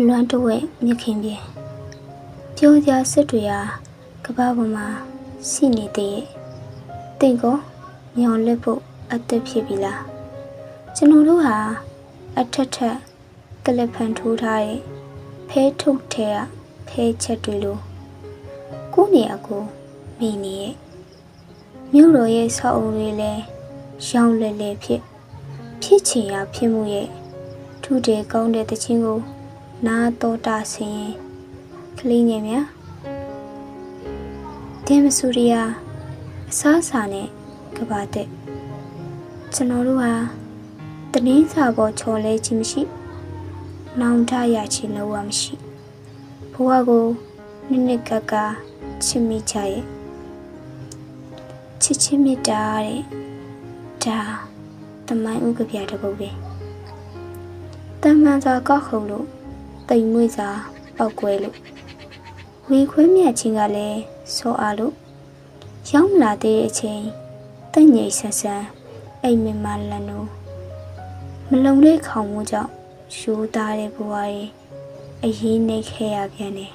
လွမ်းတဝဲမြခင်ပြေပြောကြစစ်တွေဟာကဘာပေါ်မှာရှိနေသေးရဲ့တင့်ကောမြောင်လက်ဖို့အသက်ဖြစ်ပြီလားကျွန်တော်တို့ဟာအထက်ထက်ကလစ်ဖန်ထိုးထားတဲ့ဖဲထုတ်ထဲကဖဲချက်တွေလိုကိုယ့်နေရာကိုမိနေရဲ့မြို့တော်ရဲ့ဆောက်အုံတွေလည်းရောင်းလဲလဲဖြစ်ဖြစ်ချင်ရဖြစ်မှုရဲ့ထူတယ်ကောင်းတဲ့တခြင်းကို နာတော်တာဆင်းရင်ကလေးငယ်များတင်မစုရီယာအစားအစာနဲ့ကဘာတဲ့ကျွန်တော်တို့ဟာတနည်းစာပေါ်ချော်လဲခြင်းမရှိနောင်တရခြင်းလုံးဝမရှိဘဝကိုနစ်နစ်ကကချစ်မိကြရဲ့ချစ်ချင်းမေတ္တာတဲ့ဒါတမိုင်းဥကပြတစ်ပုဒ်ပဲတမန်စာကောက်ခုံလို့ တိမ်မွေးစာပောက်ကွဲလို့ဝေခွေးမြတ်ချင်းကလည်းစောအားလို့ရောက်မလာသေးတဲ့အချိန်တညိတ်ဆန်းဆန်းအိမ်မင်မလန်တို့မလုံတဲ့ခေါင်မှုကြောင့်ရှိုးသားတဲ့ဘဝရဲ့အရေးနှိတ်ခဲ့ရပြန်တယ်